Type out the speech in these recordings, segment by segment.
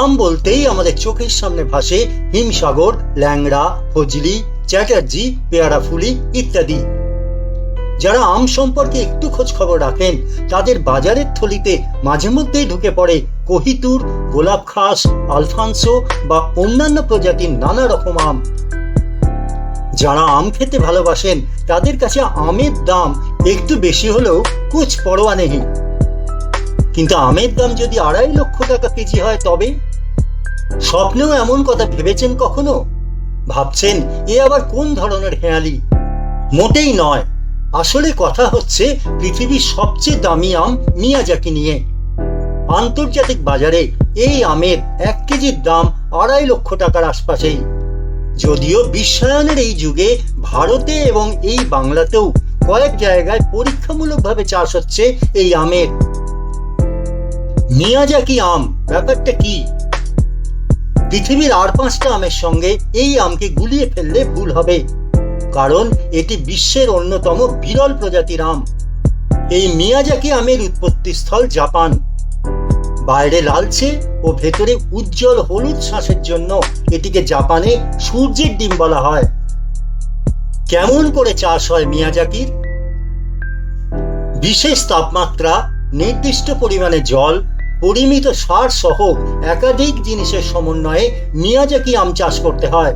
আম বলতেই আমাদের চোখের সামনে ভাসে হিমসাগর, ল্যাংড়া, ফজলি, চ্যাটার্জি, পেয়ারাফুলি ইত্যাদি। যারা আম সম্পর্কে একটু খোঁজ খবর রাখেন, তাদের বাজারের থলিতে মাঝে মধ্যেই ঢুকে পড়ে কহিতুর, গোলাপ খাস, আলফানসো বা অন্যান্য প্রজাতির নানা রকম আম। যারা আম খেতে ভালোবাসেন, তাদের কাছে আমের দাম একটু বেশি হলেও কুচ পরোয়া নেই। কিন্তু আমের দাম যদি আড়াই লক্ষ টাকা কেজি হয় তবে স্বপ্নেও এমন কথা ভেবেছেন কখনো? ভাবছেন, এ আবার কোন ধরনের হেয়ালি? মোটেই নয়। আসলে কথা হচ্ছে, পৃথিবীর সবচেয়ে দামি আম মিয়াজাকি নিয়ে। আন্তর্জাতিক বাজারে এই আমের এক কেজির দাম আড়াই লক্ষ টাকার আশপাশেই। যদিও বিশ্বায়নের এই যুগে ভারতে এবং এই বাংলাতেও কয়েক জায়গায় পরীক্ষামূলকভাবে চাষ হচ্ছে এই আমের। মিয়াজাকি আম, ব্যাপারটা কি? পৃথিবীর আর পাঁচটা আমের সঙ্গে এই আমকে গুলিয়ে ফেললে ভুল হবে। কারণ এটি বিশ্বের অন্যতম বিরল প্রজাতির আম। এই মিয়াজাকি আমের উৎপত্তি স্থল জাপান। বাইরে লালচে ও ভেতরে উজ্জ্বল হলুদ শ্বাসের জন্য এটিকে জাপানে সূর্যের ডিম বলা হয়। কেমন করে চাষ হয় মিয়াজাকির? বিশেষ তাপমাত্রা, নির্দিষ্ট পরিমাণে জল পরিমিত সার সহ একাধিক জিনিসের সমন্বয়ে মিয়াজাকি আম চাষ করতে হয়।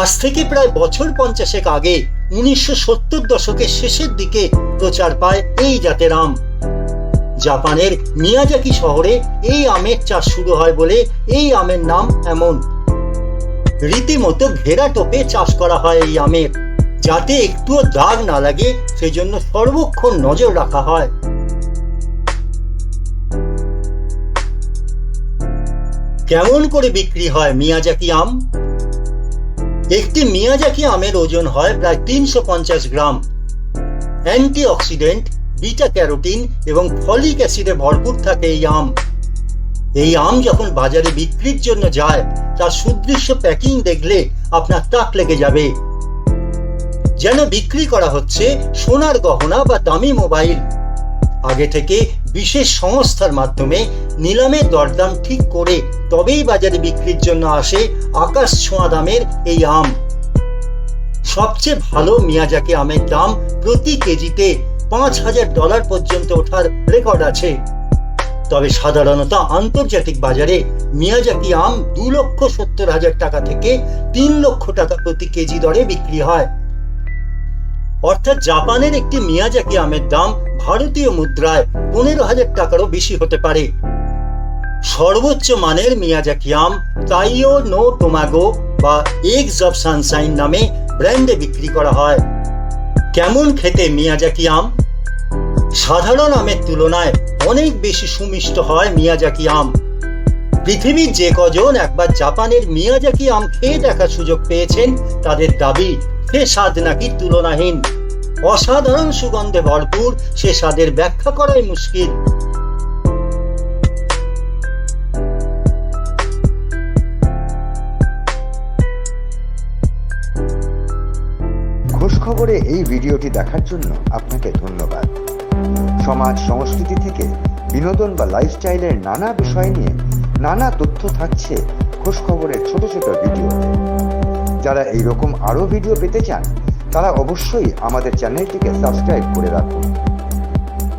আজ থেকে প্রায় বছর পঞ্চাশেক আগে উনিশশো সত্তর দশকের শেষের দিকে প্রচার পায় এই জাতের আম। জাপানের মিয়াজাকি শহরে এই আমের চাষ শুরু হয় বলে এই আমের নাম এমন। রীতিমতো ঘেরা টোপে চাষ করা হয় এই আমের, যাতে একটুও দাগ না লাগে, সেজন্য সর্বক্ষণ নজর রাখা হয়। কেমন করে বিক্রি হয় মিয়াজাকি আম? একটি মিয়াজাকি আমের ওজন হয় প্রায় তিনশো পঞ্চাশ গ্রাম। অ্যান্টিঅক্সিডেন্ট, বিটা ক্যারোটিন এবং ফলিক অ্যাসিডে ভরপুর থাকে এই আম। এই আম যখন বাজারে বিক্রির জন্য যায়, তার সুদৃশ্য প্যাকিং দেখলে আপনার তাক লেগে যাবে। যেন বিক্রি করা হচ্ছে সোনার গহনা বা দামি মোবাইল। আগে থেকে বিশেষ সংস্থার মাধ্যমে নিলামের দরদাম ঠিক করে তবেই বাজারে বিক্রির জন্য আসে আকাশ ছোঁয়া দামের এই আম। সবচেয়ে ভালো মিয়াজাকে আমের দাম প্রতি কেজিতে পাঁচ হাজার ডলার পর্যন্ত ওঠার রেকর্ড আছে। তবে সাধারণত আন্তর্জাতিক বাজারে মিয়াজাকি আম দু লক্ষ সত্তর হাজার টাকা থেকে তিন লক্ষ টাকা প্রতি কেজি দরে বিক্রি হয়। অর্থাৎ জাপানের একটি মিয়াজাকি আমের দাম ভারতীয় মুদ্রায় পনেরো হাজার টাকারও বেশি হতে পারে। সর্বোচ্চ মানের মিয়াজাকি আম তাইও নো টোমাগো বা এগস অফ সানসাইন নামে ব্র্যান্ডে বিক্রি করা হয়। কেমন খেতে মিয়াজাকি আম? সাধারণ আমের তুলনায় অনেক বেশি সুমিষ্ট হয় মিয়াজাকি আম। পৃথিবীর যে কজন একবার জাপানের মিয়াজাকি আম খেয়ে দেখার সুযোগ পেয়েছেন তাদের দাবি সে স্বাদ নাকি তুলনাহীন। অসাধারণ সুগন্ধে ভরপুর, সে স্বাদের ব্যাখ্যা করাই মুশকিল। খোঁজ খবরে এই ভিডিওটি দেখার জন্য আপনাকে ধন্যবাদ। সমাজ সংস্কৃতি থেকে বিনোদন বা লাইফস্টাইলের নানা বিষয় নিয়ে নানা তথ্য থাকছে খোঁজ খবরের ছোট ছোট ভিডিওতে। যারা এইরকম আরও ভিডিও পেতে চান তারা অবশ্যই আমাদের চ্যানেলটিকে সাবস্ক্রাইব করে রাখুন।